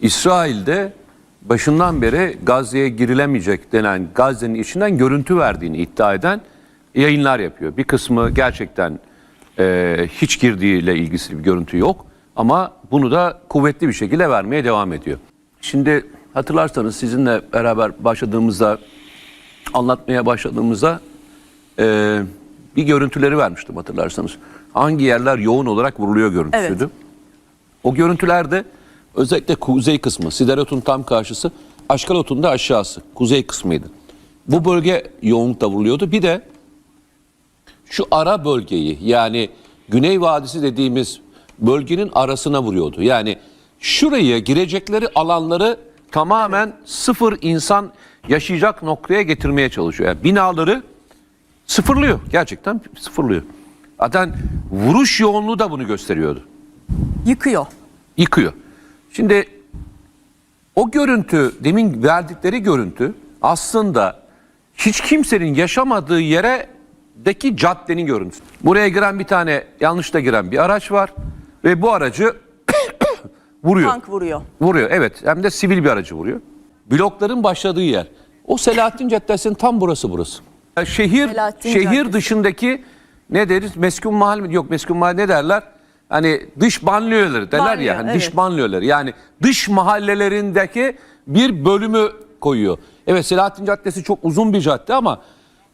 İsrail'de başından beri Gazze'ye girilemeyecek denen Gazze'nin içinden görüntü verdiğini iddia eden yayınlar yapıyor. Bir kısmı gerçekten e, hiç girdiğiyle ilgisi bir görüntü yok ama bunu da kuvvetli bir şekilde vermeye devam ediyor. Şimdi hatırlarsanız sizinle beraber başladığımızda anlatmaya başladığımızda e, bir görüntüleri vermiştim hatırlarsanız. Hangi yerler yoğun olarak vuruluyor görüntüsüydü. Evet. O görüntülerde özellikle kuzey kısmı, Siderot'un tam karşısı, Aşkalot'un da aşağısı, kuzey kısmıydı. Bu bölge yoğunlukla vuruluyordu. Bir de şu ara bölgeyi yani Güney Vadisi dediğimiz bölgenin arasına vuruyordu. Yani şuraya girecekleri alanları tamamen sıfır insan yaşayacak noktaya getirmeye çalışıyor. Yani binaları sıfırlıyor. Gerçekten sıfırlıyor. Zaten vuruş yoğunluğu da bunu gösteriyordu Yıkıyor. yıkıyor. Şimdi o görüntü, demin verdikleri görüntü aslında hiç kimsenin yaşamadığı yere deki caddenin görüntüsü. Buraya giren bir tane yanlışla giren bir araç var ve bu aracı vuruyor. Tank vuruyor. Vuruyor evet hem de sivil bir aracı vuruyor. Blokların başladığı yer. O Selahattin Caddesi'nin tam burası burası. Yani Şehir Selahattin şehir Caddesi. dışındaki ne deriz? Meskun mahalle mi? Yok meskun mahalle ne derler? Hani dış banliyöleri derler Banliyö, ya. Hani dış evet. banliyöleri. Yani dış mahallelerindeki bir bölümü koyuyor. Evet Selahattin Caddesi çok uzun bir cadde ama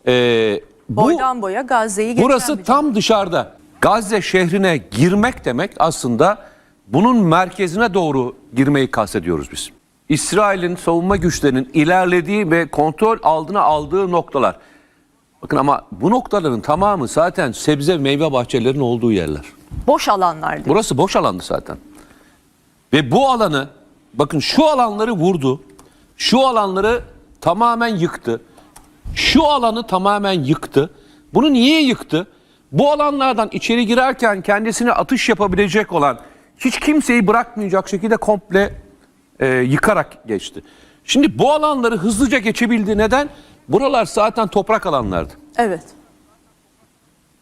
e, bu Boydan boya Gazze'yi Burası tam dışarıda. Gazze şehrine girmek demek aslında bunun merkezine doğru girmeyi kastediyoruz biz. İsrail'in savunma güçlerinin ilerlediği ve kontrol altına aldığı noktalar. Bakın ama bu noktaların tamamı zaten sebze ve meyve bahçelerinin olduğu yerler. Boş alanlardı. Burası boş alandı zaten. Ve bu alanı bakın şu alanları vurdu. Şu alanları tamamen yıktı. Şu alanı tamamen yıktı. Bunu niye yıktı? Bu alanlardan içeri girerken kendisine atış yapabilecek olan hiç kimseyi bırakmayacak şekilde komple e, yıkarak geçti. Şimdi bu alanları hızlıca geçebildi. Neden? Buralar zaten toprak alanlardı. Evet.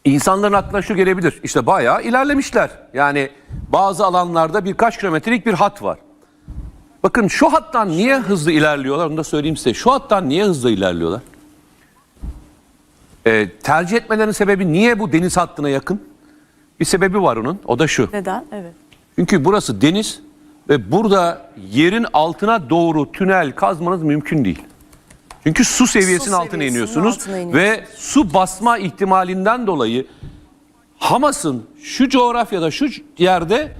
İnsanların aklına şu gelebilir. İşte bayağı ilerlemişler. Yani bazı alanlarda birkaç kilometrelik bir hat var. Bakın şu hattan niye hızlı ilerliyorlar onu da söyleyeyim size. Şu hattan niye hızlı ilerliyorlar? Ee, tercih etmelerinin sebebi niye bu deniz hattına yakın? Bir sebebi var onun. O da şu. Neden? Evet. Çünkü burası deniz ve burada yerin altına doğru tünel kazmanız mümkün değil. Çünkü su seviyesinin altına altına iniyorsunuz. ve su basma ihtimalinden dolayı Hamas'ın şu coğrafyada şu yerde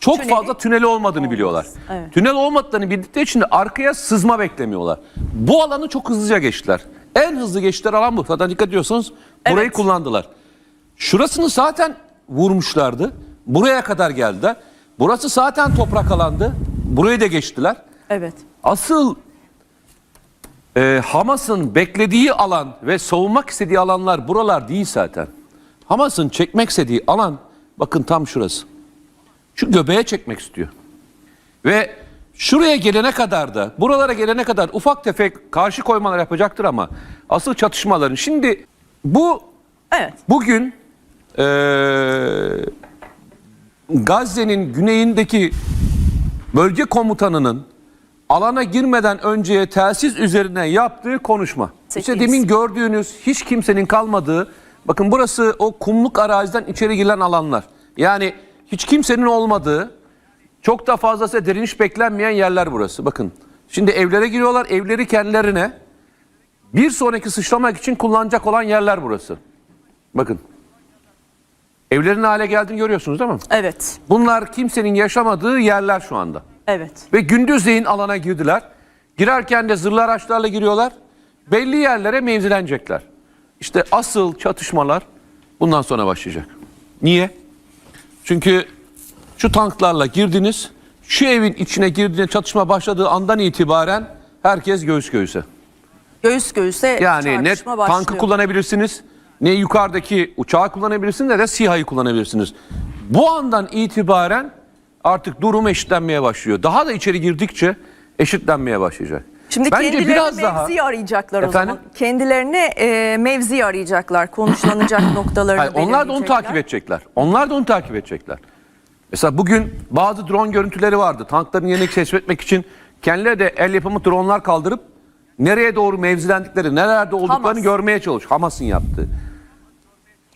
çok Tüneli fazla tüneli olmadığını olmaz. biliyorlar. Evet. Tünel olmadığını bildikleri için de arkaya sızma beklemiyorlar. Bu alanı çok hızlıca geçtiler. En hızlı geçtiler alan bu. Zaten dikkat ediyorsanız burayı Evet. kullandılar. Şurasını zaten vurmuşlardı. Buraya kadar geldiler. Burası zaten toprak alandı. Burayı da geçtiler. Evet. Asıl e, Hamas'ın beklediği alan ve savunmak istediği alanlar buralar değil zaten. Hamas'ın çekmek istediği alan bakın tam şurası. Şu göbeğe çekmek istiyor. Ve şuraya gelene kadar da buralara gelene kadar ufak tefek karşı koymalar yapacaktır ama asıl çatışmaların şimdi bu Evet. Bugün eee, Gazze'nin güneyindeki bölge komutanının alana girmeden önce telsiz üzerine yaptığı konuşma. İşte demin gördüğünüz hiç kimsenin kalmadığı bakın burası o kumluk araziden içeri girilen alanlar. Yani hiç kimsenin olmadığı çok da fazlası direniş beklenmeyen yerler burası. Bakın şimdi evlere giriyorlar evleri kendilerine bir sonraki sıçramak için kullanacak olan yerler burası. Bakın. Evlerin hale geldiğini görüyorsunuz değil mi? Evet. Bunlar kimsenin yaşamadığı yerler şu anda. Evet. Ve gündüzleyin alana girdiler. Girerken de zırhlı araçlarla giriyorlar. Belli yerlere mevzilenecekler. İşte asıl çatışmalar bundan sonra başlayacak. Niye? Çünkü şu tanklarla girdiniz, şu evin içine girdiğinde çatışma başladığı andan itibaren herkes göğüs göğüse. Göğüs göğüse Yani ne çarpışma başlıyor. tankı kullanabilirsiniz, ne yukarıdaki uçağı kullanabilirsiniz ne de SİHA'yı kullanabilirsiniz. Bu andan itibaren artık durum eşitlenmeye başlıyor. Daha da içeri girdikçe eşitlenmeye başlayacak. Şimdi Bence kendilerine biraz mevzi daha arayacaklar o Efendim? zaman. Kendilerine e, mevzi arayacaklar. Konuşlanacak noktalarını Hayır, onlar da onu takip edecekler. Onlar da onu takip edecekler. Mesela bugün bazı drone görüntüleri vardı. Tankların yerini keşfetmek için kendileri de el yapımı dronlar kaldırıp nereye doğru mevzilendikleri, nerelerde olduklarını Hamas. görmeye çalış. Hamas'ın yaptığı.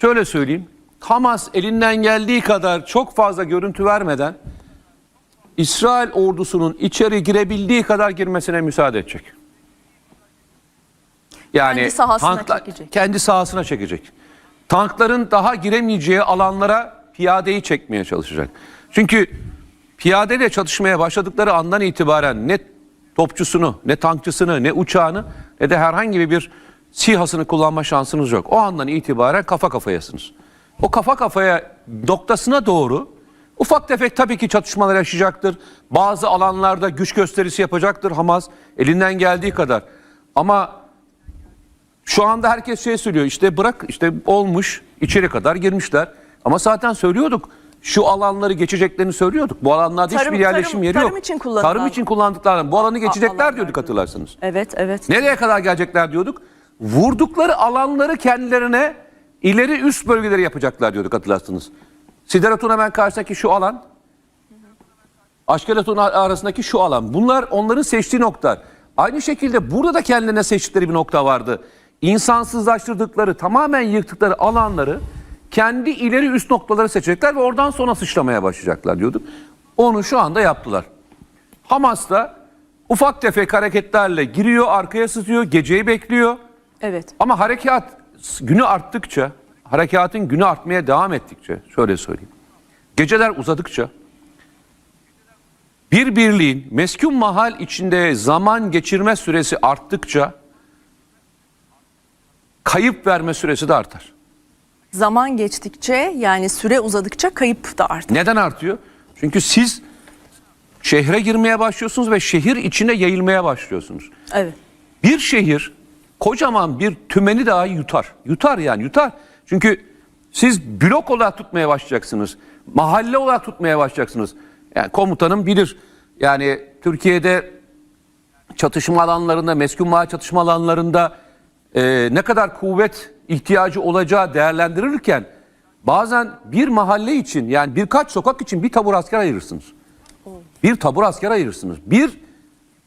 Şöyle söyleyeyim. Hamas elinden geldiği kadar çok fazla görüntü vermeden İsrail ordusunun içeri girebildiği kadar girmesine müsaade edecek. Yani Kendi sahasına tanklar- çekecek. Kendi sahasına çekecek. Tankların daha giremeyeceği alanlara piyadeyi çekmeye çalışacak. Çünkü piyadeyle çatışmaya başladıkları andan itibaren ne topçusunu, ne tankçısını, ne uçağını ne de herhangi bir SİHA'sını kullanma şansınız yok. O andan itibaren kafa kafayasınız. O kafa kafaya noktasına doğru ufak tefek tabii ki çatışmalar yaşayacaktır. Bazı alanlarda güç gösterisi yapacaktır Hamas elinden geldiği kadar. Ama şu anda herkes şey söylüyor işte bırak işte olmuş içeri kadar girmişler. Ama zaten söylüyorduk şu alanları geçeceklerini söylüyorduk. Bu alanlarda Tarım- hiçbir yerleşim tarım- yeri tarım yok. için kullanılan- Tarım için kullandıklarını bu alanı geçecekler alanlar diyorduk diyor. hatırlarsanız. Evet evet. Nereye kadar gelecekler diyorduk. Vurdukları alanları kendilerine ileri üst bölgeleri yapacaklar diyorduk hatırlarsınız. Sideratun hemen karşısındaki şu alan. Aşkelatun arasındaki şu alan. Bunlar onların seçtiği noktalar. Aynı şekilde burada da kendilerine seçtikleri bir nokta vardı. İnsansızlaştırdıkları, tamamen yıktıkları alanları kendi ileri üst noktaları seçecekler ve oradan sonra sıçramaya başlayacaklar diyorduk. Onu şu anda yaptılar. Hamas da ufak tefek hareketlerle giriyor, arkaya sızıyor, geceyi bekliyor. Evet. Ama harekat günü arttıkça, harekatın günü artmaya devam ettikçe, şöyle söyleyeyim. Geceler uzadıkça, bir birliğin meskun mahal içinde zaman geçirme süresi arttıkça, kayıp verme süresi de artar. Zaman geçtikçe yani süre uzadıkça kayıp da artıyor. Neden artıyor? Çünkü siz şehre girmeye başlıyorsunuz ve şehir içine yayılmaya başlıyorsunuz. Evet. Bir şehir kocaman bir tümeni dahi yutar. Yutar yani yutar. Çünkü siz blok olarak tutmaya başlayacaksınız. Mahalle olarak tutmaya başlayacaksınız. Yani komutanım bilir. Yani Türkiye'de çatışma alanlarında, meskun mahalle çatışma alanlarında e, ne kadar kuvvet ihtiyacı olacağı değerlendirilirken bazen bir mahalle için yani birkaç sokak için bir tabur asker ayırırsınız. Bir tabur asker ayırırsınız. Bir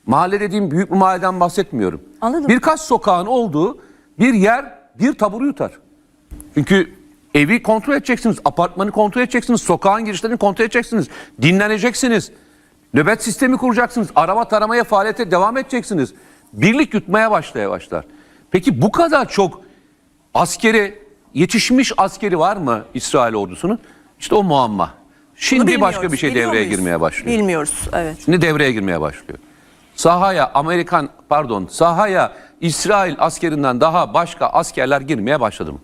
mahalle dediğim büyük bir mahalleden bahsetmiyorum. Anladım. Birkaç sokağın olduğu bir yer bir taburu yutar. Çünkü evi kontrol edeceksiniz, apartmanı kontrol edeceksiniz, sokağın girişlerini kontrol edeceksiniz, dinleneceksiniz. Nöbet sistemi kuracaksınız, arama taramaya faaliyete devam edeceksiniz. Birlik yutmaya başlaya başlar. Peki bu kadar çok askeri, yetişmiş askeri var mı İsrail ordusunun? İşte o muamma. Şimdi başka bir şey Biliyor devreye muyuz? girmeye başlıyor. Bilmiyoruz. Evet. Şimdi devreye girmeye başlıyor. Sahaya Amerikan pardon sahaya İsrail askerinden daha başka askerler girmeye başladı mı?